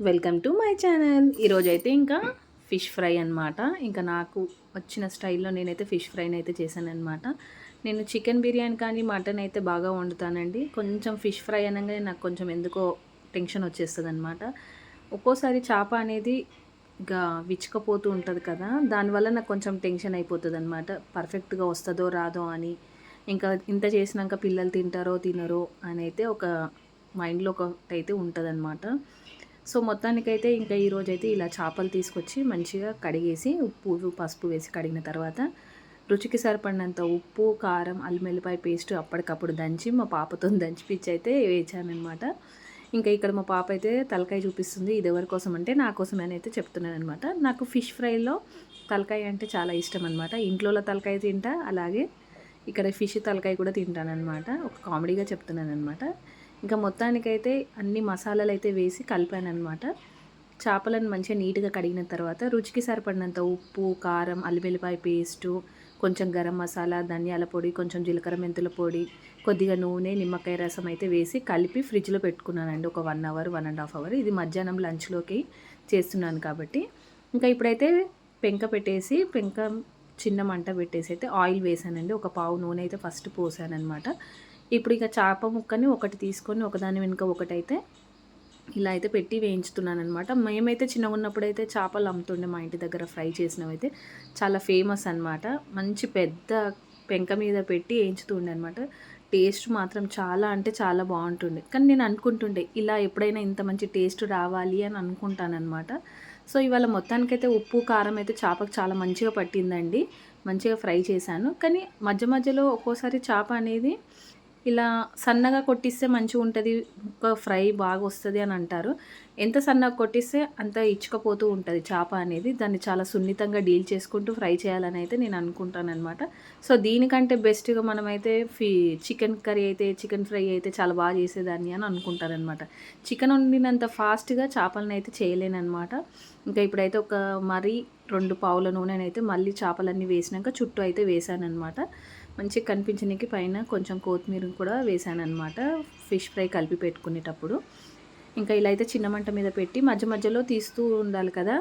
Welcome to my channel ఈరోజైతే ఇంకా fish fry అనమాట ఇంకా నాకు వచ్చిన స్టైల్లో నేనైతే ఫిష్ ఫ్రైని అయితే చేశాను అనమాట నేను చికెన్ బిర్యానీ కానీ మటన్ అయితే బాగా వండుతానండి. కొంచెం ఫిష్ ఫ్రై అనగానే నాకు కొంచెం ఎందుకో టెన్షన్ వచ్చేస్తుంది అనమాట ఒక్కోసారి చేప అనేది ఇంకా విచ్చుకపోతూ ఉంటుంది కదా దానివల్ల నాకు కొంచెం టెన్షన్ అయిపోతుంది అనమాట పర్ఫెక్ట్గా వస్తుందో రాదో అని ఇంకా ఇంత చేసినాక పిల్లలు తింటారో తినరో అని అయితే ఒక మైండ్లో ఒకటి అయితే సో మొత్తానికైతే ఇంకా ఈరోజు అయితే ఇలా చేపలు తీసుకొచ్చి మంచిగా కడిగేసి ఉప్పు పసుపు వేసి కడిగిన తర్వాత రుచికి సరిపడినంత ఉప్పు కారం అల్లిమెల్లిపాయ పేస్ట్ అప్పటికప్పుడు దంచి మా పాపతో దంచిపిచ్చి అయితే వేచానమాట ఇంకా ఇక్కడ మా పాప అయితే తలకాయ చూపిస్తుంది ఇది ఎవరి కోసం అంటే నా కోసం అని అయితే చెప్తున్నాను అనమాట నాకు ఫిష్ ఫ్రైలో తలకాయ అంటే చాలా ఇష్టం అనమాట ఇంట్లో తలకాయ తింటా అలాగే ఇక్కడ ఫిష్ తలకాయ కూడా తింటానమాట ఒక కామెడీగా చెప్తున్నాను అనమాట ఇంకా మొత్తానికైతే అన్ని మసాలాలు అయితే వేసి కలిపాను అనమాట చేపలను మంచిగా నీట్గా కడిగిన తర్వాత రుచికి సరిపడినంత ఉప్పు కారం అల్లివెల్లిపాయ పేస్టు కొంచెం గరం మసాలా ధనియాల పొడి కొంచెం జీలకర్ర మెంతుల పొడి కొద్దిగా నూనె నిమ్మకాయ రసం అయితే వేసి కలిపి ఫ్రిడ్జ్లో పెట్టుకున్నానండి. ఒక one hour one and half hour. ఇది మధ్యాహ్నం లంచ్లోకి చేస్తున్నాను కాబట్టి. ఇంకా ఇప్పుడైతే పెంక పెట్టేసి పెంక చిన్న మంట పెట్టేసి అయితే ఆయిల్ వేసానండి. ఒక పావు నూనె అయితే ఫస్ట్ పోసానమాట ఇప్పుడు ఇక చేప ముక్కని ఒకటి తీసుకొని ఒకదాని వెనుక ఒకటైతే ఇలా అయితే పెట్టి వేయించుతున్నాను అనమాట మేమైతే చిన్నగా ఉన్నప్పుడు అయితే చేపలు అమ్ముతుండే మా ఇంటి దగ్గర ఫ్రై చేసినవైతే చాలా ఫేమస్ అనమాట మంచి పెద్ద పెంక మీద పెట్టి వేయించుతుండే అనమాట టేస్ట్ మాత్రం చాలా అంటే చాలా బాగుంటుండే. కానీ నేను అనుకుంటుండే ఇలా ఎప్పుడైనా ఇంత మంచి టేస్ట్ రావాలి అని అనుకుంటానమాట సో ఇవాళ మొత్తానికైతే ఉప్పు కారం అయితే చేపకు చాలా మంచిగా పట్టిందండి. మంచిగా ఫ్రై చేశాను. కానీ మధ్య మధ్యలో ఒక్కోసారి చేప అనేది ఇలా సన్నగా కొట్టిస్తే మంచిగా ఉంటుంది ముక్క ఫ్రై బాగా వస్తుంది అని అంటారు. ఎంత సన్నగా కొట్టిస్తే అంత ఇచ్చుకపోతూ ఉంటుంది చేప అనేది. దాన్ని చాలా సున్నితంగా డీల్ చేసుకుంటూ ఫ్రై చేయాలని అయితే నేను అనుకుంటాను అనమాట సో దీనికంటే బెస్ట్గా మనమైతే ఫీ చికెన్ కర్రీ అయితే చికెన్ ఫ్రై అయితే చాలా బాగా చేసేదాన్ని అని అనుకుంటారనమాట చికెన్ వండినంత ఫాస్ట్గా చేపలను అయితే చేయలేనమాట ఇంకా ఇప్పుడైతే ఒక మరీ రెండు పావుల నూనెనైతే మళ్ళీ చేపలన్నీ వేసినాక చుట్టూ అయితే వేసానమాట మంచిగా కనిపించడానికి పైన కొంచెం కొత్తిమీర కూడా వేసాను అనమాట ఫిష్ ఫ్రై కలిపి పెట్టుకునేటప్పుడు. ఇంకా ఇలా అయితే చిన్న మంట మీద పెట్టి మధ్య మధ్యలో తీస్తూ ఉండాలి కదా.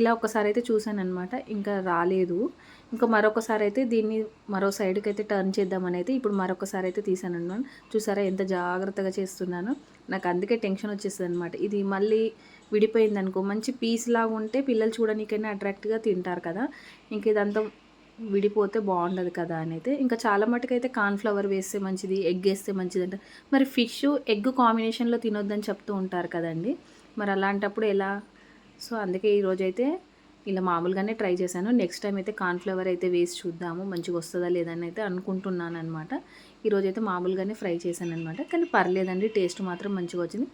ఇలా ఒకసారి అయితే చూసాను అనమాట ఇంకా రాలేదు. ఇంకా మరొకసారి అయితే దీన్ని మరో సైడ్కి అయితే టర్న్ చేద్దామని అయితే ఇప్పుడు మరొకసారి అయితే తీసాను అనమాట చూసారా ఎంత జాగ్రత్తగా చేస్తున్నాను. నాకు అందుకే టెన్షన్ వచ్చేస్తుంది అనమాట ఇది మళ్ళీ విడిపోయింది అనుకో మంచి పీస్ లాగా ఉంటే పిల్లలు చూడడానికైనా అట్రాక్ట్గా తింటారు కదా. ఇంక ఇదంతా విడిపోతే బాగుండదు కదా అని అయితే ఇంకా చాలా మటుకు అయితే కార్న్ఫ్లవర్ వేస్తే మంచిది ఎగ్ వేస్తే మంచిది అంట. మరి ఫిష్ ఎగ్ కాంబినేషన్లో తినొద్దని చెప్తూ ఉంటారు కదండి. మరి అలాంటప్పుడు ఎలా? సో అందుకే ఈరోజు అయితే ఇలా మామూలుగానే ట్రై చేశాను. నెక్స్ట్ టైం అయితే కార్న్ఫ్లవర్ అయితే వేసి చూద్దాము మంచిగా వస్తుందా లేదని అయితే అనుకుంటున్నాను అనమాట ఈరోజు అయితే మామూలుగానే ఫ్రై చేశాను అనమాట కానీ పర్లేదండి టేస్ట్ మాత్రం మంచిగా వచ్చింది.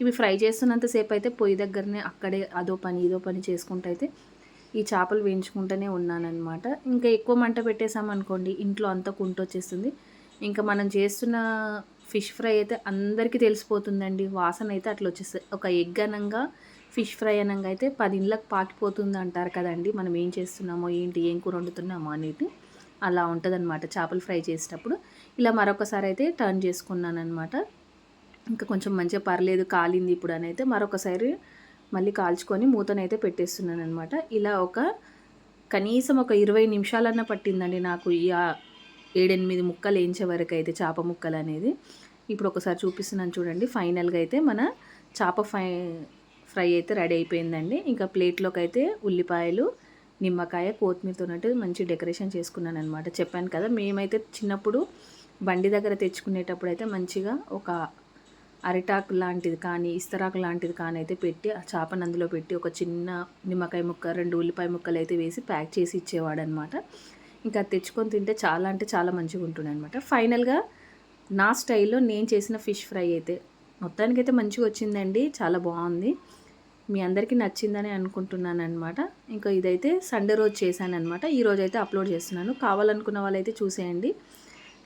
ఇవి ఫ్రై చేస్తున్నంతసేపు అయితే పొయ్యి దగ్గరనే అక్కడే అదో పని ఇదో పని చేసుకుంటూ అయితే ఈ చేపలు వేయించుకుంటూనే ఉన్నానన్నమాట. ఇంకా ఎక్కువ మంట పెట్టేసామనుకోండి ఇంట్లో అంతా కుంట వచ్చేస్తుంది. ఇంకా మనం చేస్తున్న ఫిష్ ఫ్రై అయితే అందరికీ తెలిసిపోతుందండి. వాసన అయితే అట్లా వచ్చేస్తుంది. ఒక ఎగ్ అనంగా ఫిష్ ఫ్రై అనంగా అయితే పది ఇళ్ళకి పాకిపోతుంది అంటారు కదండి. మనం ఏం చేస్తున్నామో ఏంటి ఏం కూర వండుతున్నామో అనేది అలా ఉంటుందన్నమాట చేపలు ఫ్రై చేసేటప్పుడు. ఇలా మరొకసారి అయితే టర్న్ చేసుకున్నాను అనమాట ఇంకా కొంచెం మంచిగా పర్లేదు కాలింది ఇప్పుడు అని అయితే మరొకసారి మళ్ళీ కాల్చుకొని మూతనైతే పెట్టేస్తున్నాను అనమాట ఇలా ఒక కనీసం ఒక ఇరవై నిమిషాలన్నా పట్టిందండి నాకు ఈ ఏడెనిమిది ముక్కలు వేయించే వరకు అయితే చేప ముక్కలు అనేది. ఇప్పుడు ఒకసారి చూపిస్తున్నాను చూడండి. ఫైనల్గా అయితే మన చేప ఫ్రై ఫ్రై అయితే రెడీ అయిపోయిందండి. ఇంకా ప్లేట్లోకి అయితే ఉల్లిపాయలు నిమ్మకాయ కొత్తిమీరతోనట్టు మంచి డెకరేషన్ చేసుకున్నాను అనమాట చెప్పాను కదా మేమైతే చిన్నప్పుడు బండి దగ్గర తెచ్చుకునేటప్పుడు అయితే మంచిగా ఒక అరిటాకు లాంటిది కానీ ఇస్తరాకు లాంటిది కానీ అయితే పెట్టి ఆ చేపను అందులో పెట్టి ఒక చిన్న నిమ్మకాయ ముక్క రెండు ఉల్లిపాయ ముక్కలు అయితే వేసి ప్యాక్ చేసి ఇచ్చేవాడు అనమాట ఇంకా తెచ్చుకొని తింటే చాలా అంటే చాలా మంచిగా ఉంటుంది అనమాట ఫైనల్గా నా స్టైల్లో నేను చేసిన ఫిష్ ఫ్రై అయితే మొత్తానికైతే మంచిగా వచ్చిందండి చాలా బాగుంది. మీ అందరికీ నచ్చిందని అనుకుంటున్నాను అనమాట ఇంకా ఇదైతే సండే రోజు చేశాను అనమాట ఈరోజు అయితే అప్లోడ్ చేస్తున్నాను. కావాలనుకున్న వాళ్ళైతే చూసేయండి.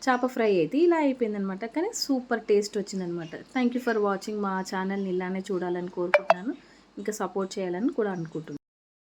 చేప ఫ్రై అయితే ఇలా అయిపోయిందనమాట. కానీ సూపర్ టేస్ట్ వచ్చిందనమాట. థ్యాంక్ యూ ఫర్ వాచింగ్ మా ఛానల్ని ఇలానే చూడాలని కోరుకుంటున్నాను. ఇంకా సపోర్ట్ చేయాలని కూడా అనుకుంటున్నాను.